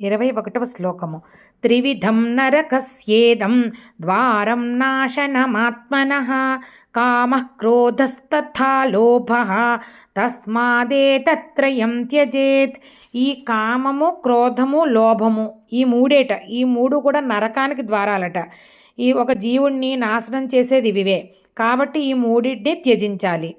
ఇరవై ఒకటవ శ్లోకము. త్రివిధం నరకస్యేదం ద్వారం నాశనమాత్మన కామ క్రోధస్తథా లోభ తస్మాదేతత్రయం త్యజేత్. ఈ కామము క్రోధము లోభము ఈ మూడేట ఈ మూడు కూడా నరకానికి ద్వారాలట. ఈ ఒక జీవుణ్ణి నాశనం చేసేది ఇవివే. కాబట్టి ఈ మూడింటిని త్యజించాలి.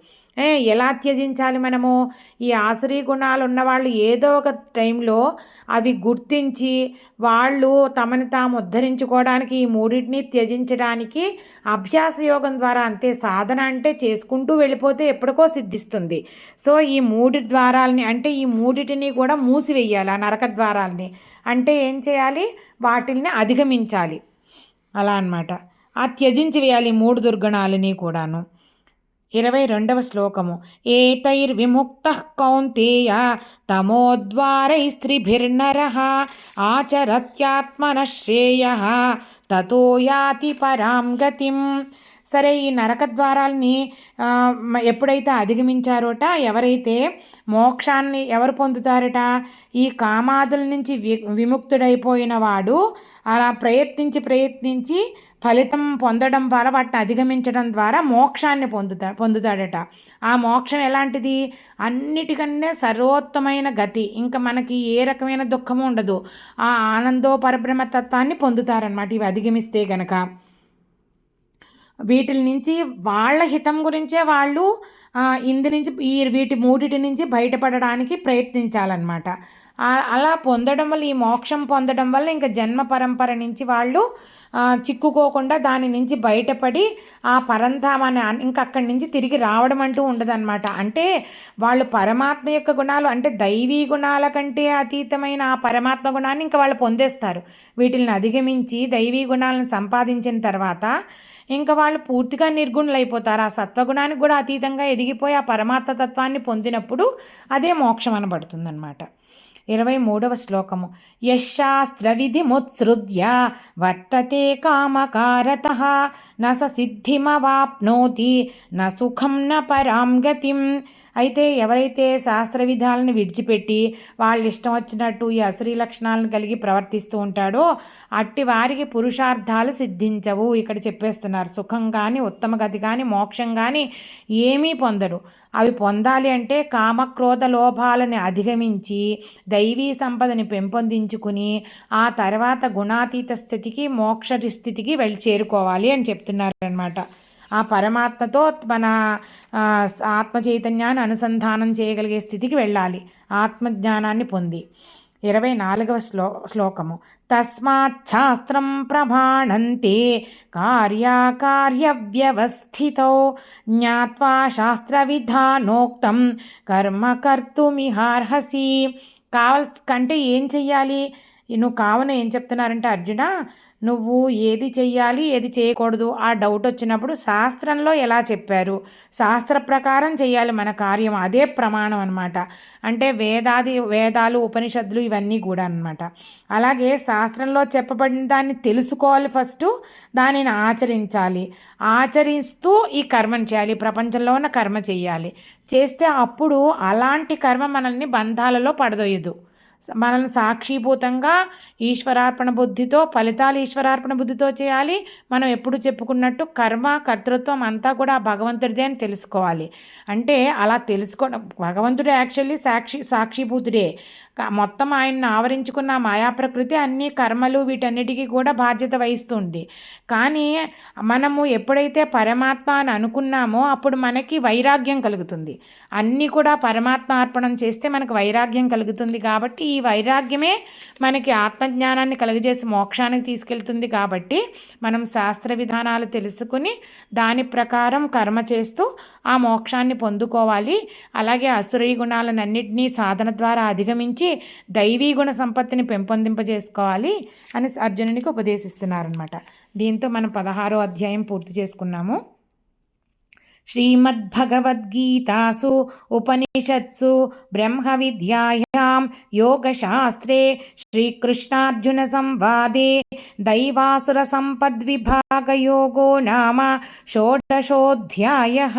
ఎలా త్యజించాలి మనము? ఈ ఆసరీ గుణాలు ఉన్నవాళ్ళు ఏదో ఒక టైంలో అవి గుర్తించి వాళ్ళు తమని తాము ఉద్ధరించుకోవడానికి ఈ మూడింటిని త్యజించడానికి అభ్యాస యోగం ద్వారా అంతే సాధన అంటే చేసుకుంటూ వెళ్ళిపోతే ఎప్పటికో సిద్ధిస్తుంది. సో ఈ మూడి ద్వారాలని అంటే ఈ మూడిటిని కూడా మూసివేయాలి ఆ నరక ద్వారాలని. అంటే ఏం చేయాలి? వాటిల్ని అధిగమించాలి. అలా అనమాట ఆ త్యజించి వేయాలి మూడు దుర్గణాలని కూడాను. ఇరవై రెండవ శ్లోకము. ఏతైర్విముక్త కౌంతేయ తమోద్వారైస్త్రిభిర్నర ఆచరత్యాత్మన శ్రేయ తతో యాతి పరాం గతిం. సరే ఈ నరక ద్వారాల్ని ఎప్పుడైతే అధిగమించారోట ఎవరైతే మోక్షాన్ని ఎవరు పొందుతారట? ఈ కామాదుల నుంచి వి విముక్తుడైపోయిన వాడు అలా ప్రయత్నించి ప్రయత్నించి ఫలితం పొందడం ద్వారా వాటిని అధిగమించడం ద్వారా మోక్షాన్ని పొందుతా పొందుతాడట. ఆ మోక్షం ఎలాంటిది? అన్నిటికన్నా సర్వోత్తమైన గతి. ఇంకా మనకి ఏ రకమైన దుఃఖము ఉండదు. ఆ ఆనందో పరబ్రహ్మతత్వాన్ని పొందుతారనమాట ఇవి అధిగమిస్తే గనక. వీటి నుంచి వాళ్ళ హితం గురించే వాళ్ళు ఇందు నుంచి ఈ వీటి మూడిటి నుంచి బయటపడడానికి ప్రయత్నించాలన్నమాట. అలా పొందడం వల్ల ఈ మోక్షం పొందడం వల్ల ఇంకా జన్మ పరంపర నుంచి వాళ్ళు చిక్కుకోకుండా దాని నుంచి బయటపడి ఆ పరంధామాన్ని ఇంకా అక్కడి నుంచి తిరిగి రావడం అంటూ ఉండదన్నమాట. అంటే వాళ్ళు పరమాత్మ యొక్క గుణాలు అంటే దైవీ గుణాల కంటే అతీతమైన ఆ పరమాత్మ గుణాన్ని ఇంకా వాళ్ళు పొందేస్తారు. వీటిని అధిగమించి దైవీ గుణాలను సంపాదించిన తర్వాత ఇంకా వాళ్ళు పూర్తిగా నిర్గుణులు అయిపోతారు ఆ సత్వగుణానికి కూడా అతీతంగా ఎదిగిపోయి ఆ పరమాత్మ తత్వాన్ని పొందినప్పుడు అదే మోక్షం అనబడుతుందన్నమాట. ఇరవై మూడవ శ్లోకము. యశాస్త్రవిధిముత్సృజ్య వర్తతే కామకారత. న సిద్ధిమవాప్నోతి న సుఖం న పరాం గతిం. అయితే ఎవరైతే శాస్త్ర విధాలను విడిచిపెట్టి వాళ్ళు ఇష్టం వచ్చినట్టు ఈ అశ్రీ లక్షణాలను కలిగి ప్రవర్తిస్తూ ఉంటాడో అట్టి వారికి పురుషార్థాలు సిద్ధించవు. ఇక్కడ చెప్పేస్తున్నారు సుఖం కానీ ఉత్తమ గతి కానీ మోక్షం కానీ ఏమీ పొందడు అవి పొందాలి అంటే కామక్రోధ లోభాలను అధిగమించి దైవీ సంపదని పెంపొందించుకుని ఆ తర్వాత గుణాతీత స్థితికి మోక్ష స్థితికి వెళ్ళి చేరుకోవాలి అని చెప్తున్నారు అనమాట ఆ పరమాత్మతో మన ఆత్మ చైతన్యాన్ని అనుసంధానం చేయగలిగే స్థితికి వెళ్ళాలి. ఆత్మజ్ఞానాన్ని పొంది. ఇరవై నాలుగవ శ్లో శ్లోకము. తస్మాత్ శాస్త్రం ప్రభాణంతే కార్యవ్యవస్థితో జ్ఞాత్వా శాస్త్రవిధానోక్తం కర్మ కర్తుమిహార్హసి. కావల్ కంటే ఏం చెయ్యాలి? నువ్వు కావున ఏం చెప్తున్నారంటే అర్జున నువ్వు ఏది చెయ్యాలి ఏది చేయకూడదు ఆ డౌట్ వచ్చినప్పుడు శాస్త్రంలో ఎలా చెప్పారు? శాస్త్ర ప్రకారం చేయాలి మన కార్యం. అదే ప్రమాణం అనమాట అంటే వేదాది వేదాలు ఉపనిషత్తులు ఇవన్నీ కూడా అనమాట అలాగే శాస్త్రంలో చెప్పబడిన దాన్ని తెలుసుకోవాలి ఫస్ట్ దానిని ఆచరించాలి. ఆచరిస్తూ ఈ కర్మను చేయాలి. ప్రపంచంలో ఉన్న కర్మ చేయాలి చేస్తే అప్పుడు అలాంటి కర్మ మనల్ని బంధాలలో పడదోయదు. మనల్ని సాక్షిభూతంగా ఈశ్వరార్పణ బుద్ధితో ఫలితాలు ఈశ్వరార్పణ బుద్ధితో చేయాలి. మనం ఎప్పుడు చెప్పుకున్నట్టు కర్మ కర్తృత్వం అంతా కూడా భగవంతుడిదే అని తెలుసుకోవాలి. అంటే అలా తెలుసుకోవడం భగవంతుడు యాక్చువల్లీ సాక్షి సాక్షిభూతుడే. మొత్తం ఆయన్ని ఆవరించుకున్న మాయా ప్రకృతి అన్ని కర్మలు వీటన్నిటికీ కూడా బాధ్యత వహిస్తుంది. కానీ మనము ఎప్పుడైతే పరమాత్మ అని అనుకున్నామో అప్పుడు మనకి వైరాగ్యం కలుగుతుంది. అన్నీ కూడా పరమాత్మ అర్పణం చేస్తే మనకు వైరాగ్యం కలుగుతుంది కాబట్టి ఈ వైరాగ్యమే మనకి ఆత్మజ్ఞానాన్ని కలుగజేసి మోక్షానికి తీసుకెళ్తుంది కాబట్టి మనం శాస్త్ర విధానాలు తెలుసుకుని దాని ప్రకారం కర్మ చేస్తూ ఆ మోక్షాన్ని పొందుకోవాలి. అలాగే అసురీ గుణాలన్నింటినీ సాధన ద్వారా అధిగమించి దైవీ గుణ సంపత్తిని పెంపొందింపజేసుకోవాలి అని అర్జునునికి ఉపదేశిస్తున్నారనమాట దీంతో మనం పదహారో అధ్యాయం పూర్తి చేసుకున్నాము श्रीमद्भगवद्गीतासु उपनिषत्सु ब्रह्मविद्यायां योगशास्त्रे श्रीकृष्णार्जुनसंवादे दैवासुरसम्पद्विभागयोगो नाम षोडशोऽध्यायः